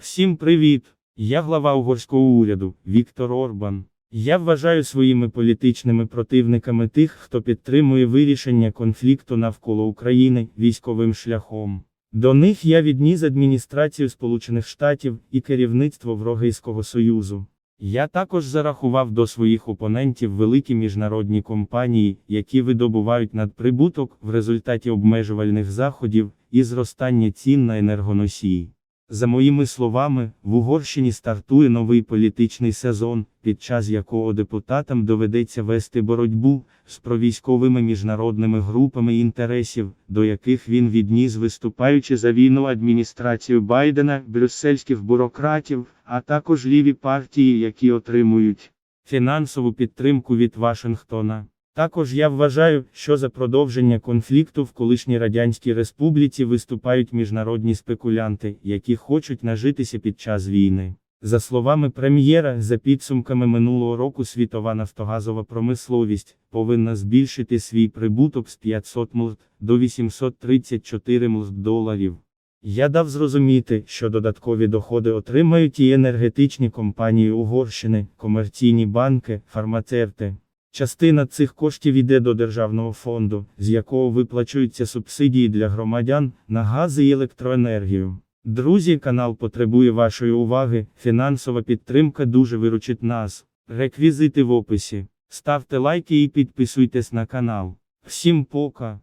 Всім привіт! Я глава угорського уряду Віктор Орбан. Я вважаю своїми політичними противниками тих, хто підтримує вирішення конфлікту навколо України військовим шляхом. До них я відніс адміністрацію Сполучених Штатів і керівництво Європейського Союзу. Я також зарахував до своїх опонентів великі міжнародні компанії, які видобувають надприбуток в результаті обмежувальних заходів і зростання цін на енергоносії. За моїми словами, в Угорщині стартує новий політичний сезон, під час якого депутатам доведеться вести боротьбу з провійськовими міжнародними групами інтересів, до яких він відніс виступаючи за війну адміністрацію Байдена, брюссельських бюрократів, а також ліві партії, які отримують фінансову підтримку від Вашингтона. Також я вважаю, що за продовження конфлікту в колишній Радянській Республіці виступають міжнародні спекулянти, які хочуть нажитися під час війни. За словами прем'єра, за підсумками минулого року світова нафтогазова промисловість повинна збільшити свій прибуток з 500 млрд до 834 млрд доларів. Я дав зрозуміти, що додаткові доходи отримають і енергетичні компанії Угорщини, комерційні банки, фармацевти. Частина цих коштів йде до державного фонду, з якого виплачуються субсидії для громадян на газ і електроенергію. Друзі, канал потребує вашої уваги. Фінансова підтримка дуже виручить нас. Реквізити в описі. Ставте лайки і підписуйтесь на канал. Всім пока!